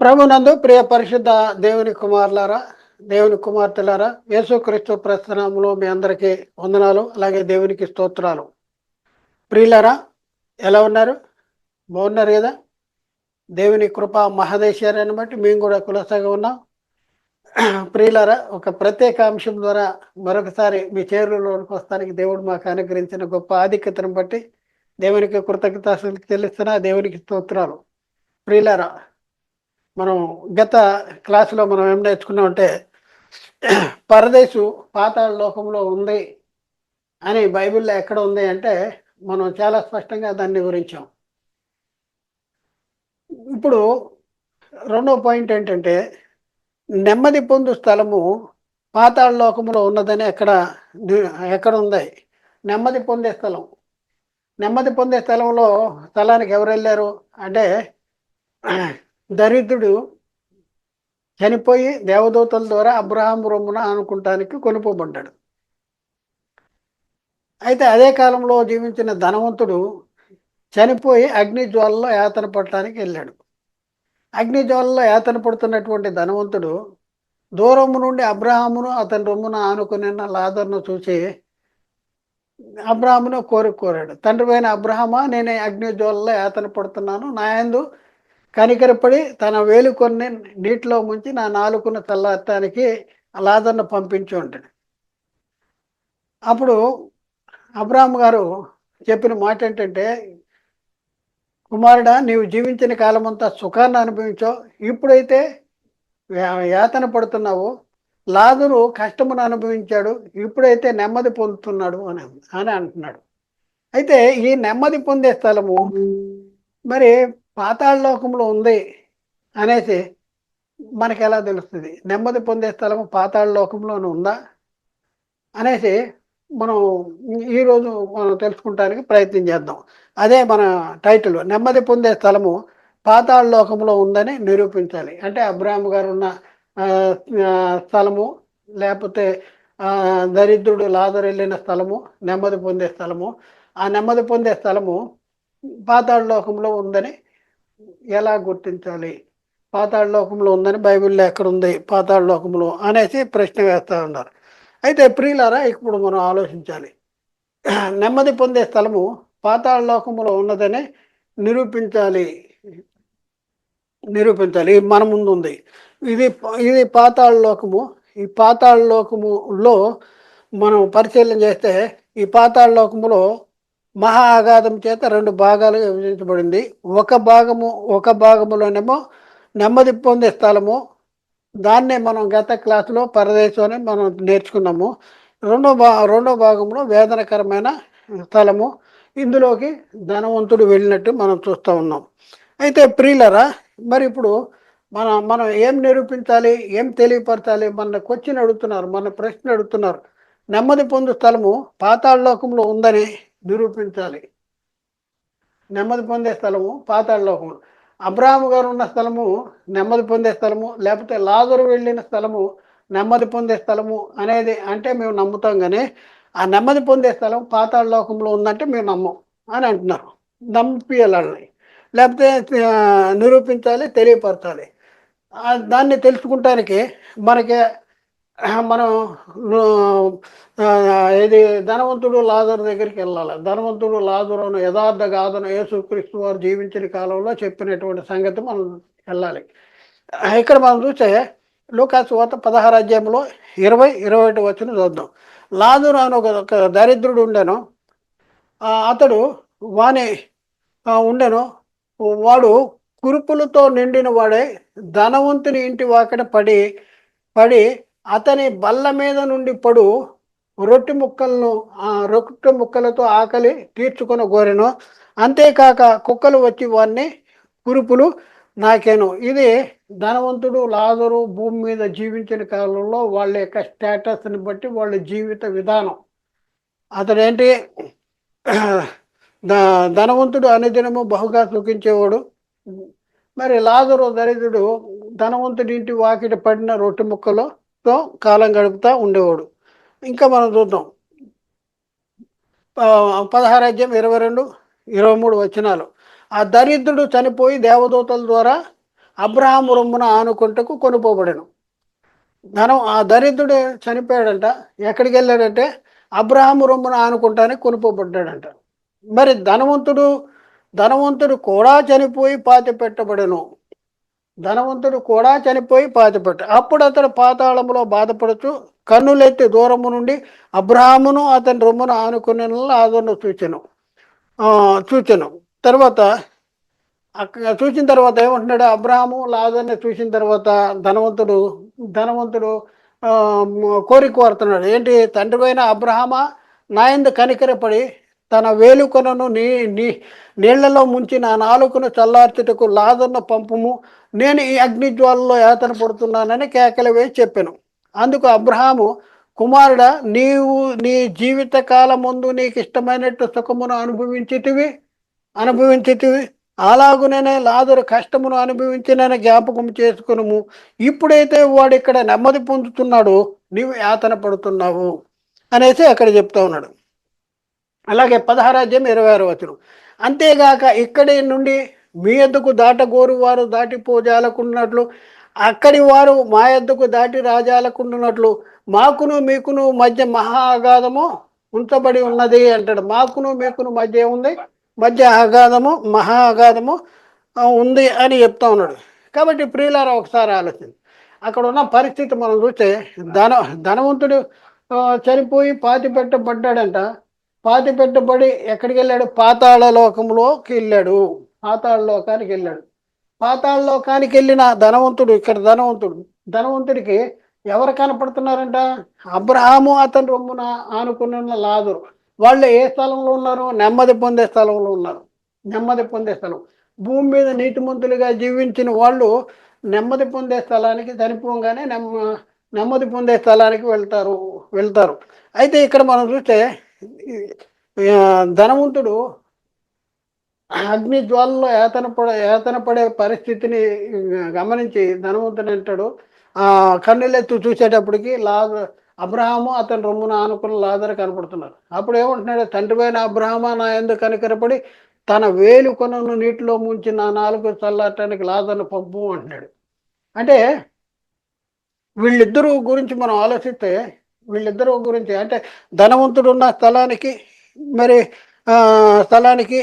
ప్రభునందు ప్రియ పరిశుద్ధ దేవుని కుమారులారా దేవుని కుమార్తెలారా యేసుక్రీస్తు ప్రస్థానంలో మీ అందరికీ వందనాలు అలాగే దేవునికి స్తోత్రాలు. ప్రియులారా ఎలా ఉన్నారు? బాగున్నారు కదా? దేవుని కృప మహదేశ్వర్యాన్ని బట్టి మేము కూడా కులసగా ఉన్నాం. ప్రియులారా ఒక ప్రత్యేక అంశం ద్వారా మరొకసారి మీ చేరులోనికి వస్తానికి దేవుడు మాకు అనుగ్రహించిన గొప్ప ఆధిక్యతను బట్టి దేవునికి కృతజ్ఞత తెలుస్తున్నా దేవునికి స్తోత్రాలు. ప్రియులారా మనం గత క్లాసులో మనం ఏం నేర్చుకున్నామంటే పరదేశు పాతాళ లోకంలో ఉంది అని బైబిల్లో ఎక్కడ ఉంది అంటే మనం చాలా స్పష్టంగా దాన్ని వివరించాం. ఇప్పుడు రెండో పాయింట్ ఏంటంటే నెమ్మది పొందు స్థలము పాతాళ లోకంలో ఉన్నదని ఎక్కడ ఎక్కడ ఉంది? నెమ్మది పొందే స్థలం. నెమ్మది పొందే స్థలంలో స్థలానికి ఎవరు వెళ్ళారు? అంటే దరిద్రుడు చనిపోయి దేవదూతల ద్వారా అబ్రహాం రొమ్మున అనుకుంటానికి కొనుక్కోబడ్డాడు అయితే అదే కాలంలో జీవించిన ధనవంతుడు చనిపోయి అగ్నిజ్వాలలో యాతన పడటానికి వెళ్ళాడు. అగ్నిజ్వాలలో యాతన పడుతున్నటువంటి ధనవంతుడు దూరము నుండి అబ్రహామును అతని రొమ్మున ఆనుకుని లాదర్ను చూసి అబ్రహామును కోరిక కోరాడు. తండ్రి పైన అబ్రహమా నేను అగ్ని జ్వాలలో యాతన పడుతున్నాను. నా యందు కనికరపడి తన వేలు కొన్ని నీటిలో ముంచి నా నాలుగున్న చల్లారటానికి లాదన్న పంపించి ఉంటాడు అప్పుడు అబ్రాహం గారు చెప్పిన మాట ఏంటంటే కుమారుడా నీవు జీవించిన కాలమంతా సుఖాన్ని అనుభవించావు ఇప్పుడైతే యాతన పడుతున్నావు. లాదురు కష్టమును అనుభవించాడు. ఇప్పుడైతే నెమ్మది పొందుతున్నాడు అని అని అంటున్నాడు. అయితే ఈ నెమ్మది పొందే స్థలము మరి పాతాళలోకంలో ఉంది అనేసి మనకి ఎలా తెలుస్తుంది? నెమ్మది పొందే స్థలము పాతాళలోకంలోనూ ఉందా? అనేసి మనం ఈరోజు మనం తెలుసుకుంటానికి ప్రయత్నం చేద్దాం. అదే మన టైటిల్ నెమ్మది పొందే స్థలము పాతాళ లోకంలో ఉందని నిరూపించాలి. అంటే అబ్రాహ్మ గారు ఉన్న స్థలము లేకపోతే దరిద్రుడు లాదరు వెళ్ళిన స్థలము నెమ్మది పొందే స్థలము. ఆ నెమ్మది పొందే స్థలము పాతాళ లోకంలో ఉందని ఎలా గుర్తించాలి? పాతాళ లోకంలో ఉందని బైబిల్లో ఎక్కడ ఉంది పాతాళ లోకంలో అనేసి ప్రశ్న వేస్తూ ఉన్నారు. అయితే ప్రియులారా ఇప్పుడు మనం ఆలోచించాలి. నెమ్మది పొందే స్థలము పాతాళ లోకంలో ఉన్నదని నిరూపించాలి. నిరూపించాలి. మన ముందు ఉంది. ఇది ఇది పాతాళ లోకము. ఈ పాతాళ లోకములో మనం పరిశీలన చేస్తే ఈ పాతాళ లోకములో మహా ఆఘాతం చేత రెండు భాగాలుగా విభజించబడింది. ఒక భాగము ఒక భాగములోనేమో నెమ్మది పొందే స్థలము. దాన్నే మనం గత క్లాసులో పరదేశం అని మనం నేర్చుకున్నాము. రెండో భా రెండో భాగంలో వేదనకరమైన స్థలము. ఇందులోకి ధనవంతుడు వెళ్ళినట్టు మనం చూస్తూ ఉన్నాం. అయితే ప్రియులరా మరి ఇప్పుడు మన మనం ఏం నిరూపించాలి ఏం తెలియపరచాలి? మన క్వశ్చన్ అడుగుతున్నారు మన ప్రశ్న అడుగుతున్నారు. నెమ్మది పొందు స్థలము పాతాళ లోకంలో ఉందని నిరూపించాలి. నెమ్మది పొందే స్థలము పాతాళలోకము. అబ్రాహము గారు ఉన్న స్థలము నెమ్మది పొందే స్థలము లేకపోతే లాజరు వెళ్ళిన స్థలము నెమ్మది పొందే స్థలము అనేది అంటే మేము నమ్ముతాం కానీ ఆ నెమ్మది పొందే స్థలం పాతాళ లోకంలో ఉందంటే మేము నమ్మం అని అంటున్నారు. నమ్మియాలని లేకపోతే నిరూపించాలి తెలియపరచాలి. దాన్ని తెలుసుకుంటానికి మనకి మనం ఇది ధనవంతుడు లాజర్ దగ్గరికి వెళ్ళాలి. ధనవంతుడు లాజరును యథార్థ గాథను యేసుక్రీస్తు వారు జీవించిన కాలంలో చెప్పినటువంటి సంగతి మనం వెళ్ళాలి. ఇక్కడ మనం చూస్తే లోకాసు వాత పదహారు అధ్యాయంలో ఇరవై ఇరవై ఒకటి వచ్చిన చూద్దాం. లాజరు అని ఒక దరిద్రుడు ఉండెను. అతడు వాని ఉండెను. వాడు కురుపులతో నిండిన వాడే ధనవంతుని ఇంటి వాకట పడి పడి అతని బల్ల మీద నుండి పడు రొట్టె ముక్కలను రొట్టె ముక్కలతో ఆకలి తీర్చుకొని కోరెను అంతేకాక కుక్కలు వచ్చి వారిని కురుపులు నాకేను. ఇది ధనవంతుడు లాదరు భూమి మీద జీవించిన కాలంలో వాళ్ళ యొక్క స్టేటస్ని బట్టి వాళ్ళ జీవిత విధానం. అతడేంటి? ధనవంతుడు అనుదినము బహుగా సుఖించేవాడు. మరి లాజరు దరిద్రుడు ధనవంతుడి ఇంటి వాకిట పడిన రొట్టె తో కాలం గడుపుతూ ఉండేవాడు. ఇంకా మనం చూద్దాం. పదహారు ఇరవై రెండు ఇరవై మూడు వచనాలు. ఆ దరిద్రుడు చనిపోయి దేవదూతల ద్వారా అబ్రహాం రొమ్మున ఆనుకుంటకు కొనుపోబడను. ధనం ఆ దరిద్రుడు చనిపోయాడంట. ఎక్కడికి వెళ్ళాడంటే అబ్రహాం రొమ్మున ఆనుకుంటానికి కొనుపోబడ్డాడంట. మరి ధనవంతుడు ధనవంతుడు కూడా చనిపోయి పాతి పెట్టబడను ధనవంతుడు కూడా చనిపోయి పాతిపెట్ట అప్పుడు అతడు పాతాళములో బాధపడుతూ కన్నులెత్తి దూరము నుండి అబ్రహామును అతని రొమ్మును ఆనుకునే అతను చూచను. చూచను. తర్వాత అక్కడ చూసిన తర్వాత ఏమంటున్నాడు? అబ్రహాము లాదర్ని చూసిన తర్వాత ధనవంతుడు ధనవంతుడు కోరిక కోరుతున్నాడు. ఏంటి? తండ్రిపైన అబ్రహమా నాయందు కనికరపడి తన వేలుకొనను నీ నీ నీళ్ళలో ముంచి నా నాలుకను చల్లార్చుటకు లాజర్ను పంపుము. నేను ఈ అగ్నిజ్వాలలో యాతన పడుతున్నానని కేకలు వేసి చెప్పాను. అందుకు అబ్రహాము కుమారుడా నీవు నీ జీవిత కాలం ముందు నీకు ఇష్టమైనట్టు సుఖమును అనుభవించితివి అనుభవించితివి. అలాగునే లాదరు కష్టమును అనుభవించినని జ్ఞాపకం చేసుకునుము. ఇప్పుడైతే వాడు ఇక్కడ నెమ్మది పొందుతున్నాడు నీవు యాతన పడుతున్నావు అనేసి అక్కడ చెప్తా ఉన్నాడు. అలాగే పదహారాజ్యం ఇరవై ఆరు వచనం. అంతేగాక ఇక్కడి నుండి మీ ఎద్దుకు దాటగోరు వారు దాటిపోజాలకున్నట్లు అక్కడి వారు మా ఎద్దుకు దాటి రాజాలకుండున్నట్లు మాకును మీకును మధ్య మహా అగాధము ఉంచబడి ఉన్నది అంటాడు. మాకును మీకును మధ్య ఉంది మధ్య అగాధము మహా అగాధము ఉంది అని చెప్తా ఉన్నాడు. కాబట్టి ప్రియులారా ఒకసారి ఆలోచన. అక్కడ ఉన్న పరిస్థితి మనం చూస్తే ధన ధనవంతుడు చనిపోయి పాతి పెట్టబడ్డాడంట పాతి పెట్టబడి ఎక్కడికి వెళ్ళాడు పాతాళ లోకంలోకి వెళ్ళాడు. పాతాళ లోకానికి వెళ్ళాడు. పాతాళ లోకానికి వెళ్ళిన ధనవంతుడు ఇక్కడ ధనవంతుడు. ధనవంతుడికి ఎవరు కనపడుతున్నారంట? అబ్రహాము అతని రొమ్మున ఆనుకున్న లాదురు. వాళ్ళు ఏ స్థలంలో ఉన్నారు? నెమ్మది పొందే స్థలంలో ఉన్నారు. నెమ్మది పొందే స్థలం. భూమి మీద నీతిమంతులుగా జీవించిన వాళ్ళు నెమ్మది పొందే స్థలానికి చనిపోగానే నెమ్మ నెమ్మది పొందే స్థలానికి వెళ్తారు వెళ్తారు. అయితే ఇక్కడ మనం చూస్తే ధనవంతుడు అగ్ని జ్వాలలో ఏతన పడ ఏతన పడే పరిస్థితిని గమనించి ధనవంతుడు అంటాడు. ఆ కన్నులెత్తు చూసేటప్పటికి లాజ అబ్రహాము అతని రొమ్మున ఆనుకున్న లాదర్ కనపడుతున్నారు. అప్పుడు ఏమంటున్నాడు? తండ్రిపైన అబ్రహమా నా ఎందుకు కనికరపడి తన వేలు కొనను నీటిలో ముంచి నా నాలుగు చల్లటానికి లాదర్ను పంపు అంటున్నాడు. అంటే వీళ్ళిద్దరూ గురించి మనం ఆలోచిస్తే వీళ్ళిద్దరూ గురించి అంటే ధనవంతుడు ఉన్న స్థలానికి మరి స్థలానికి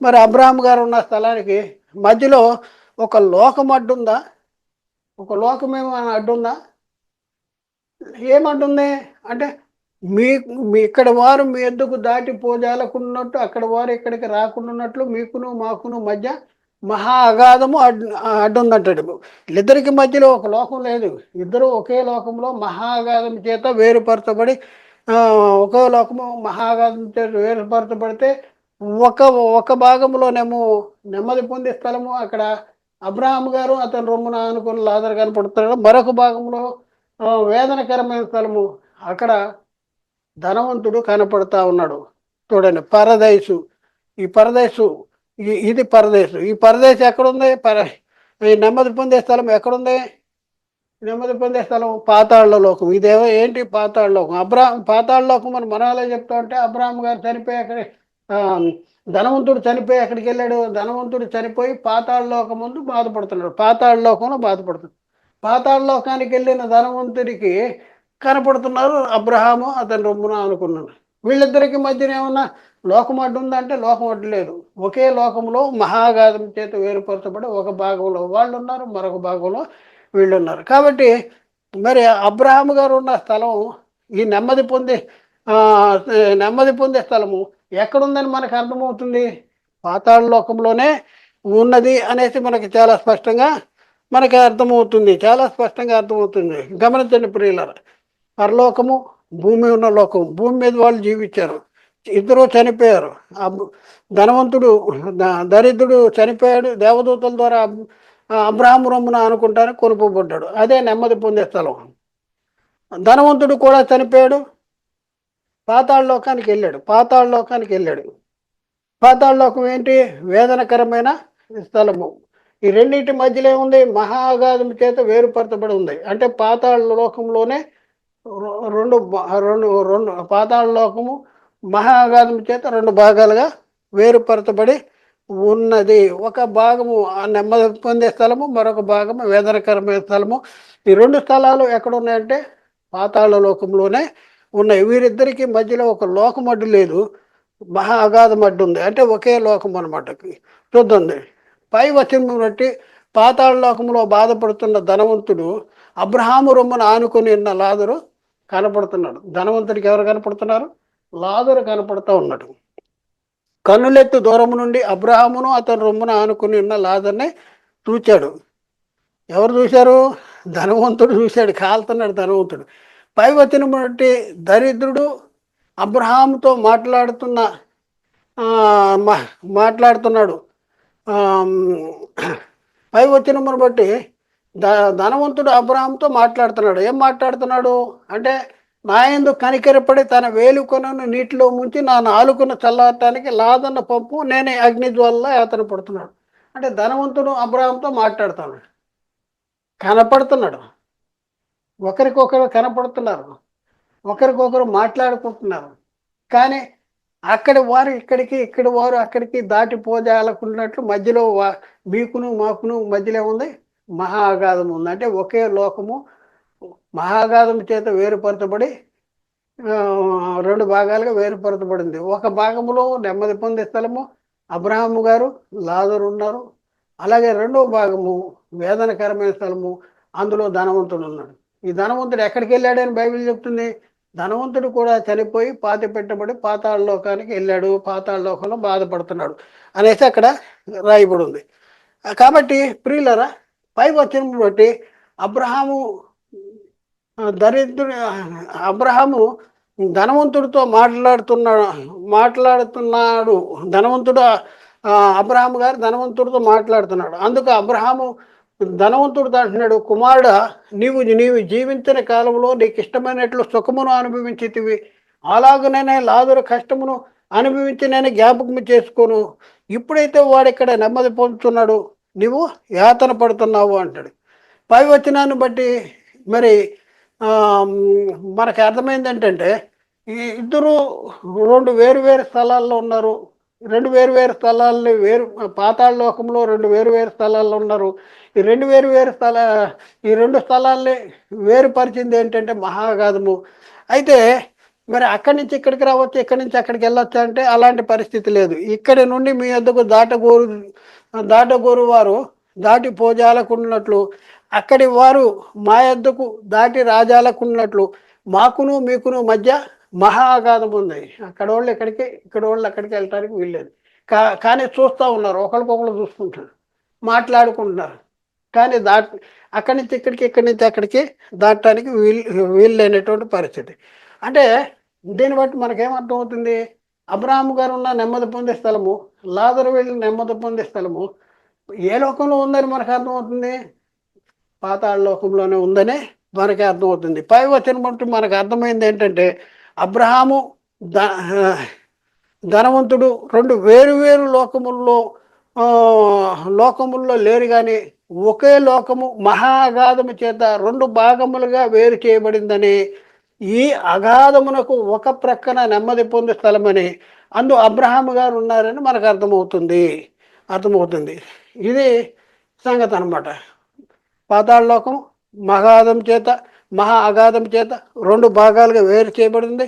మరి అబ్రాహం గారు ఉన్న స్థలానికి మధ్యలో ఒక లోకం అడ్డుందా? ఒక లోకం ఏమైనా అడ్డుందా? ఏమంటుంది అంటే మీ మీ ఇక్కడ వారు మీ ఎందుకు దాటి పోజాలకున్నట్టు అక్కడ వారు ఇక్కడికి రాకుండా ఉన్నట్లు మీకును మాకును మధ్య మహా అగాధము అడ్డు అడ్డుందంటాడు వీళ్ళిద్దరికి మధ్యలో ఒక లోకం లేదు. ఇద్దరు ఒకే లోకంలో మహా అగాధం చేత వేరుపరచబడి ఒకే లోకము మహా అగాధం చేత వేరుపరచబడితే ఒక ఒక భాగంలోనేమో నెమ్మది పొందే స్థలము అక్కడ అబ్రహాం గారు అతని రొమ్మున అనుకుని లాదర్ కనపడుతున్నాడు. మరొక భాగంలో వేదనకరమైన స్థలము అక్కడ ధనవంతుడు కనపడతా ఉన్నాడు. చూడండి పరదైసు. ఈ పరదైసు ఇది పరదేశం. ఈ పరదేశం ఎక్కడుంది? పర ఈ నెమ్మది పొందే స్థలం ఎక్కడుంది? నెమ్మది పొందే స్థలం పాతాళ లోకం. ఇదేవో ఏంటి పాతాళ లోకం? అబ్రాహం పాతాళ లోకం అని మనలో చెప్తా ఉంటే అబ్రాహం గారు చనిపోయి అక్కడ ధనవంతుడు చనిపోయి అక్కడికి వెళ్ళాడు. ధనవంతుడు చనిపోయి పాతాళ లోకం ముందు బాధపడుతున్నాడు. పాతాళ లోకంలో బాధపడుతున్నాడు. పాతాళ లోకానికి వెళ్ళిన ధనవంతుడికి కనపడుతున్నారు అబ్రహాము అతని రొమ్మున అనుకున్నాడు. వీళ్ళిద్దరికి మధ్యన ఏమన్నా లోకం అడ్డు ఉందంటే లోకం అడ్డు లేదు. ఒకే లోకంలో మహాగాధం చేత వేరుపరచబడి ఒక భాగంలో వాళ్ళు ఉన్నారు మరొక భాగంలో వీళ్ళు ఉన్నారు. కాబట్టి మరి అబ్రహాం గారు ఉన్న స్థలం ఈ నెమ్మది పొందే నెమ్మది పొందే స్థలము ఎక్కడుందని మనకు అర్థమవుతుంది? పాతాళ లోకంలోనే ఉన్నది అనేసి మనకి చాలా స్పష్టంగా మనకి అర్థమవుతుంది. చాలా స్పష్టంగా అర్థమవుతుంది. గమనించండి ప్రియులారా పరలోకము భూమి ఉన్న లోకం భూమి మీద వాళ్ళు జీవించారు. ఇద్దరు చనిపోయారు. ఆ ధనవంతుడు దరిద్రుడు చనిపోయాడు. దేవదూతల ద్వారా అబ్రాహం ఆ అబ్రహాము రొమ్మున అదే నెమ్మది పొందే స్థలం. ధనవంతుడు కూడా చనిపోయాడు. పాతాళ లోకానికి వెళ్ళాడు. పాతాళ లోకానికి వెళ్ళాడు. పాతాళ లోకం ఏంటి? వేదనకరమైన స్థలము. ఈ రెండింటి మధ్యలో ఏముంది మహాగాధం చేత వేరుపరచబడి ఉంది. అంటే పాతాళ లోకంలోనే రెండు రెండు రెండు పాతాళ లోకము మహాగాధం చేత రెండు భాగాలుగా వేరుపరచబడి ఉన్నది. ఒక భాగము ఆ నెమ్మది పొందే స్థలము మరొక భాగము వేదనకరమైన స్థలము. ఈ రెండు స్థలాలు ఎక్కడ ఉన్నాయంటే పాతాళ లోకంలోనే ఉన్నాయి. వీరిద్దరికీ మధ్యలో ఒక లోకమడ్డు లేదు. మహా అగాధం అడ్డు ఉంది. అంటే ఒకే లోకం అనమాట చూద్దండి. పై వచనం బట్టి పాతాళ లోకంలో బాధపడుతున్న ధనవంతుడు అబ్రహాము రొమ్మను ఆనుకొని ఉన్న లాదరు కనపడుతున్నాడు. ధనవంతుడికి ఎవరు కనపడుతున్నారు? లాదరు కనపడుతూ ఉన్నాడు. కన్నులెత్తు దూరం నుండి అబ్రహామును అతను రొమ్మున ఆనుకుని ఉన్న లాదర్ని చూచాడు. ఎవరు చూశారు? ధనవంతుడు చూశాడు. కాలుతున్నాడు ధనవంతుడు. పై వచ్చిన బట్టి దరిద్రుడు అబ్రహాముతో మాట్లాడుతున్న మాట్లాడుతున్నాడు. పై వచ్చిన బట్టి ధనవంతుడు అబ్రహాంతో మాట్లాడుతున్నాడు. ఏం మాట్లాడుతున్నాడు? అంటే నా ఎందు కనికరపడి తన వేలుకొనను నీటిలో ముంచి నా నాలుకను చల్లటానికి లాదన్న పంపు నేనే అగ్నిజ్వాలలో యాతన పడుతున్నాడు. అంటే ధనవంతుడు అబ్రహాంతో మాట్లాడుతున్నాడు. కనపడుతున్నాడు. ఒకరికొకరు కనపడుతున్నారు. ఒకరికొకరు మాట్లాడుకుంటున్నారు. కానీ అక్కడి వారు ఇక్కడికి ఇక్కడి వారు అక్కడికి దాటిపోజాలకున్నట్లు మధ్యలో మీకును మాకును మధ్యలో ఉంది. మహాగాధం ఉందంటే ఒకే లోకము మహాగాధం చేత వేరుపరచబడి రెండు భాగాలుగా వేరుపరచబడింది. ఒక భాగములో నెమ్మది పొందే స్థలము అబ్రహాము గారు లాదరు ఉన్నారు. అలాగే రెండవ భాగము వేదనకరమైన స్థలము అందులో ధనవంతుడు ఉన్నాడు. ఈ ధనవంతుడు ఎక్కడికి వెళ్ళాడని బైబిల్ చెప్తుంది? ధనవంతుడు కూడా చనిపోయి పాతి పెట్టబడి పాతాళ లోకానికి వెళ్ళాడు. పాతాళ లోకంలో బాధపడుతున్నాడు అనేసి అక్కడ రాయబడి ఉంది. కాబట్టి ప్రియులరా పై వచ్చిన బట్టి అబ్రహాము దరిద్రుడు అబ్రహాము ధనవంతుడితో మాట్లాడుతున్నాడు మాట్లాడుతున్నాడు. ధనవంతుడు అబ్రహాము గారు ధనవంతుడితో మాట్లాడుతున్నాడు. అందుకు అబ్రహాము ధనవంతుడు అంటున్నాడు కుమారుడు నీవు నీవు జీవించిన కాలంలో నీకు ఇష్టమైనట్లు సుఖమును అనుభవించితివి. అలాగనే లాదురు కష్టమును అనుభవించి నేను జ్ఞాపకం చేసుకోను. ఇప్పుడైతే వాడు ఇక్కడ నెమ్మది పొందుతున్నాడు. నీవు యాతన పడుతున్నావు అంటాడు. పై వచ్చినాన్ని బట్టి మరి మనకు అర్థమైంది ఏంటంటే ఈ ఇద్దరు రెండు వేరు వేరు స్థలాల్లో ఉన్నారు. రెండు వేరు వేరు స్థలాల్లో వేరు పాతాళ లోకంలో రెండు వేరు వేరు స్థలాల్లో ఉన్నారు. ఈ రెండు వేరు వేరు స్థల ఈ రెండు స్థలాల్ని వేరుపరిచింది ఏంటంటే మహాగాధము. అయితే మరి అక్కడి నుంచి ఇక్కడికి రావచ్చు ఇక్కడి నుంచి అక్కడికి వెళ్ళొచ్చు అంటే అలాంటి పరిస్థితి లేదు. ఇక్కడి నుండి మీ వద్దకు దాటగోరు దాటగోరు వారు దాటి పోజాలకున్నట్లు అక్కడి వారు మా యొద్దకు దాటి రాజాలకున్నట్లు మాకును మీకును మధ్య మహా అగాధం ఉంది. అక్కడ వాళ్ళు ఎక్కడికి ఇక్కడ వాళ్ళు అక్కడికి వెళ్ళటానికి వీల్లేదు. కా కానీ చూస్తూ ఉన్నారు ఒకరికొకరు చూసుకుంటున్నారు మాట్లాడుకుంటున్నారు. కానీ దాట్ అక్కడి నుంచి ఇక్కడికి ఇక్కడి నుంచి అక్కడికి దాటడానికి వీలు వీలు పరిస్థితి. అంటే దీన్ని బట్టి మనకేమర్థమవుతుంది అబ్రాహం అబ్రాహ్మ గారు ఉన్న నెమ్మది పొందే స్థలము లాదరు వెళ్ళిన నెమ్మది పొందే స్థలము ఏ లోకంలో ఉందని మనకు అర్థమవుతుంది? పాతాళ లోకంలోనే ఉందని మనకి అర్థమవుతుంది. పై వచ్చిన బట్టి మనకు అర్థమైంది ఏంటంటే అబ్రహాము ద ధనవంతుడు రెండు వేరు వేరు లోకముల్లో లోకముల్లో లేరు కానీ ఒకే లోకము మహాగాధము చేత రెండు భాగములుగా వేరు చేయబడిందని ఈ అగాధమునకు ఒక ప్రక్కన నెమ్మది పొందే స్థలమని అందు అబ్రహాము గారు ఉన్నారని మనకు అర్థమవుతుంది. అర్థమవుతుంది. ఇది సంగతి అనమాట పాతాళలోకం మహాదం చేత మహా అగాధం చేత రెండు భాగాలుగా వేరు చేయబడింది.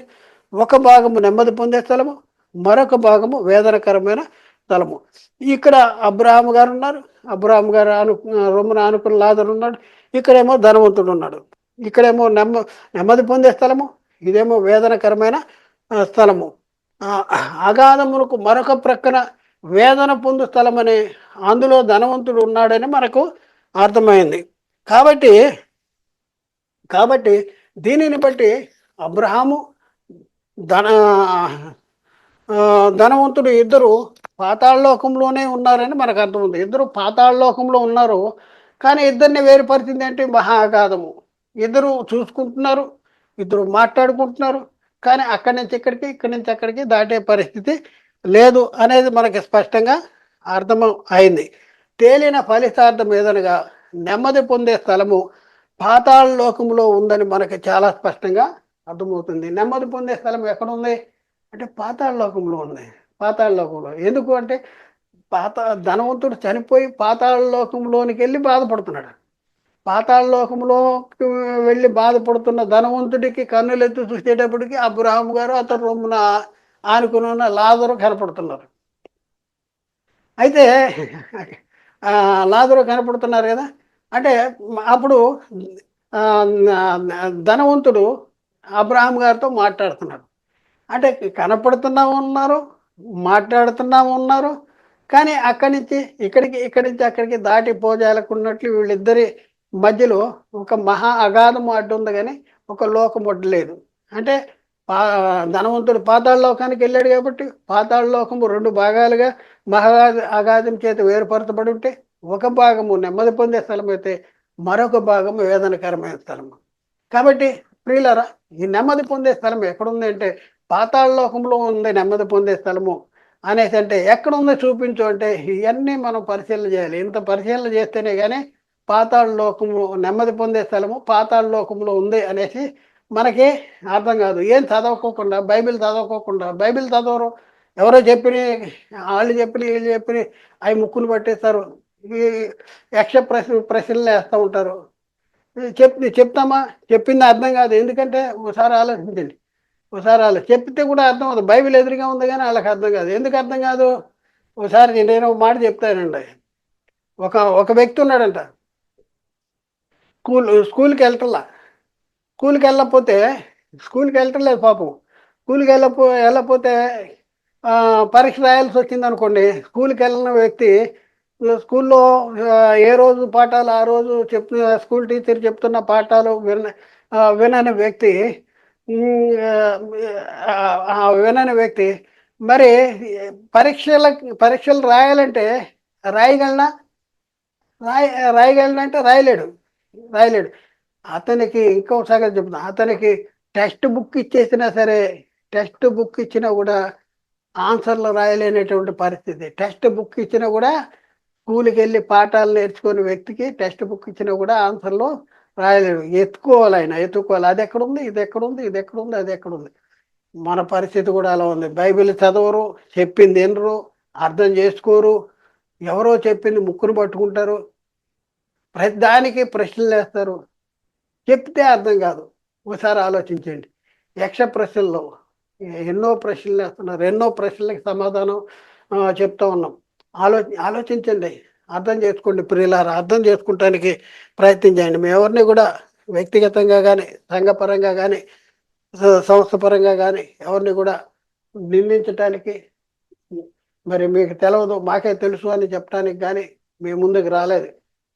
ఒక భాగము నెమ్మది పొందే స్థలము మరొక భాగము వేదనకరమైన స్థలము. ఇక్కడ అబ్రహాం గారు ఉన్నారు. అబ్రహాం గారు అను రొమ్మున అనుకున్న లాదరు ఉన్నాడు. ఇక్కడేమో ధనవంతుడు ఉన్నాడు. ఇక్కడేమో నెమ్మ నెమ్మది పొందే స్థలము ఇదేమో వేదనకరమైన స్థలము. అగాధమునకు మరొక ప్రక్కన వేదన పొందు స్థలమని అందులో ధనవంతుడు ఉన్నాడని మనకు అర్థమైంది. కాబట్టి కాబట్టి దీనిని బట్టి అబ్రహాము ధన ధనవంతుడు ఇద్దరు పాతాళలోకంలోనే ఉన్నారని మనకు అర్థం ఉంది. ఇద్దరు పాతాళలోకంలో ఉన్నారు కానీ ఇద్దరిని వేరుపరిచింది అంటే మహాగాధము. ఇద్దరు చూసుకుంటున్నారు ఇద్దరు మాట్లాడుకుంటున్నారు కానీ అక్కడి నుంచి ఇక్కడికి ఇక్కడి నుంచి అక్కడికి దాటే పరిస్థితి లేదు అనేది మనకి స్పష్టంగా అర్థం అయింది తేలిన ఫలితార్థం ఏదనగా నెమ్మది పొందే స్థలము పాతాళ లోకంలో ఉందని మనకి చాలా స్పష్టంగా అర్థమవుతుంది. నెమ్మది పొందే స్థలం ఎక్కడ ఉంది అంటే పాతాళ లోకంలో ఉంది. పాతాళ లోకంలో. ఎందుకు అంటే పాత ధనవంతుడు చనిపోయి పాతాళ లోకంలోనికి వెళ్ళి బాధపడుతున్నాడు. పాతాళ వెళ్ళి బాధపడుతున్న ధనవంతుడికి కన్నులెత్తి చూసేటప్పటికి అబ్రహాం గారు అతను రొమ్మున ఆనుకుని ఉన్న లాదరు కనపడుతున్నారు. అయితే లాదరు కనపడుతున్నారు కదా? అంటే అప్పుడు ధనవంతుడు అబ్రహాం గారితో మాట్లాడుతున్నాడు. అంటే కనపడుతున్నా ఉన్నారు మాట్లాడుతున్నా ఉన్నారు కానీ అక్కడి నుంచి ఇక్కడికి ఇక్కడి నుంచి అక్కడికి దాటి పోజాలకున్నట్లు వీళ్ళిద్దరి మధ్యలో ఒక మహా అగాధము అడ్డు ఉంది కానీ ఒక లోకం అడ్డు లేదు. అంటే పా ధనవంతుడు పాతాళ లోకానికి వెళ్ళాడు కాబట్టి పాతాళ లోకము రెండు భాగాలుగా మహా అగాధం చేత వేరుపరచబడి ఉంటే ఒక భాగము నెమ్మది పొందే స్థలం అయితే మరొక భాగము వేదనకరమైన స్థలము కాబట్టి ప్రియులరా ఈ నెమ్మది పొందే స్థలం ఎక్కడుంది అంటే పాతాళ లోకంలో ఉంది నెమ్మది పొందే స్థలము అనేసి అంటే ఎక్కడుందో చూపించు అంటే ఇవన్నీ మనం పరిశీలన చేయాలి. ఇంత పరిశీలన చేస్తేనే కానీ పాతాళ లోకము నెమ్మది పొందే స్థలము పాతాళ లోకంలో ఉంది అనేసి మనకి అర్థం కాదు. ఏం చదవకోకుండా బైబిల్ చదవకోకుండా బైబిల్ చదవరు. ఎవరో చెప్పిన వాళ్ళు చెప్పిన వీళ్ళు చెప్పిన అవి ముక్కును పట్టేస్తారు. ఈ యక్ష ప్రశ్న ప్రశ్నలు వేస్తూ ఉంటారు. చెప్ చెప్తామా? చెప్పింది అర్థం కాదు. ఎందుకంటే ఒకసారి ఆలోచించండి. ఒకసారి ఆలో చెప్తే కూడా అర్థం అవుతుంది బైబిల్ ఎదురుగా ఉంది కానీ వాళ్ళకి అర్థం కాదు. ఎందుకు అర్థం కాదు? ఒకసారి నేను ఒక మాట చెప్తానండి. ఒక ఒక వ్యక్తి ఉన్నాడంట. స్కూల్ స్కూల్కి వెళ్ళటంలా. స్కూల్కి వెళ్ళకపోతే స్కూల్కి వెళ్ళటం లేదు పాపం. స్కూల్కి వెళ్ళపో వెళ్ళకపోతే పరీక్ష రాయాల్సి వచ్చింది అనుకోండి స్కూల్కి వెళ్ళిన వ్యక్తి స్కూల్లో ఏ రోజు పాఠాలు ఆ రోజు చెప్తున్న స్కూల్ టీచర్ చెప్తున్న పాఠాలు విన వినని వ్యక్తి వినని వ్యక్తి మరి పరీక్షల పరీక్షలు రాయాలంటే రాయగలనా? రాయ రాయగలనంటే రాయలేడు. రాయలేడు. అతనికి ఇంకో సంగతి చెప్తున్నా. అతనికి టెక్స్ట్ బుక్ ఇచ్చేసినా సరే టెక్స్ట్ బుక్ ఇచ్చినా కూడా ఆన్సర్లు రాయలేనటువంటి పరిస్థితి. టెక్స్ట్ బుక్ ఇచ్చినా కూడా స్కూల్కి వెళ్ళి పాఠాలు నేర్చుకునే వ్యక్తికి టెక్స్ట్ బుక్ ఇచ్చినా కూడా ఆన్సర్లు రాయలేడు. ఎత్తుకోవాలి ఆయన ఎత్తుకోవాలి. అది ఎక్కడుంది? ఇది ఎక్కడుంది? ఇది ఎక్కడుంది? అది ఎక్కడుంది? మన పరిస్థితి కూడా అలా ఉంది. బైబిల్ చదవరు చెప్పింది వినరు అర్థం చేసుకోరు. ఎవరో చెప్పింది ముక్కును పట్టుకుంటారు. ప్రతి దానికి ప్రశ్నలు వేస్తారు. చెప్తే అర్థం కాదు. ఒకసారి ఆలోచించండి. యక్ష ప్రశ్నల్లో ఎన్నో ప్రశ్నలు వేస్తున్నారు. ఎన్నో ప్రశ్నలకు సమాధానం చెప్తా ఉన్నాం. ఆలోచి ఆలోచించండి. అర్థం చేసుకోండి ప్రియులారా. అర్థం చేసుకోటానికి ప్రయత్నం చేయండి. మేము ఎవరిని కూడా వ్యక్తిగతంగా కానీ సంఘపరంగా కానీ సంస్థ పరంగా కానీ ఎవరిని కూడా నిందించటానికి మరి మీకు తెలియదు మాకే తెలుసు అని చెప్పడానికి కానీ మీ ముందుకు రాలేదు.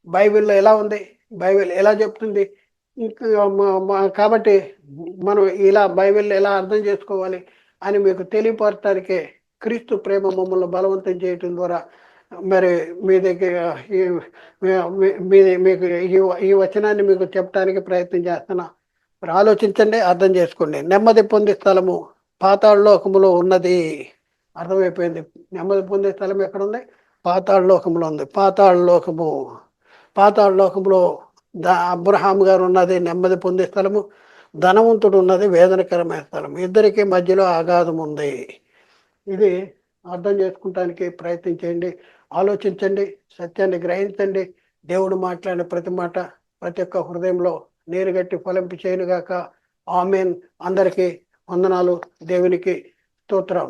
బైబిల్లో ఎలా ఉంది? బైబిల్ ఎలా చెప్తుంది? ఇంకా కాబట్టి మనం ఇలా బైబిల్ ఎలా అర్థం చేసుకోవాలి అని మీకు తెలియపరచడానికే క్రీస్తు ప్రేమ మమ్మల్ని బలవంతం చేయటం ద్వారా మరి మీ దగ్గర మీ- మీకు ఈ ఈ వచనాన్ని మీకు చెప్పడానికి ప్రయత్నం చేస్తున్నా. మరి ఆలోచించండి అర్థం చేసుకోండి. నెమ్మది పొందే స్థలము పాతాళ లోకములో ఉన్నది. అర్థమైపోయింది? నెమ్మది పొందే స్థలం ఎక్కడుంది? పాతాళ లోకంలో ఉంది. పాతాళ లోకము పాతాళ లోకంలో ద అబ్రహాం గారు ఉన్నది నెమ్మది పొందే స్థలము ధనవంతుడు ఉన్నది వేదనకరమైన స్థలం. ఇద్దరికి మధ్యలో ఆగాధం ఉంది. ఇది అర్థం చేసుకుంటానికి ప్రయత్నించండి ఆలోచించండి సత్యాన్ని గ్రహించండి. దేవుడు మాట్లాడిన ప్రతి మాట ప్రతి ఒక్క హృదయంలో నీరుగట్టి ఫలింపు చేయనుగాక ఆమెన్. అందరికీ వందనాలు. దేవునికి స్తోత్రం.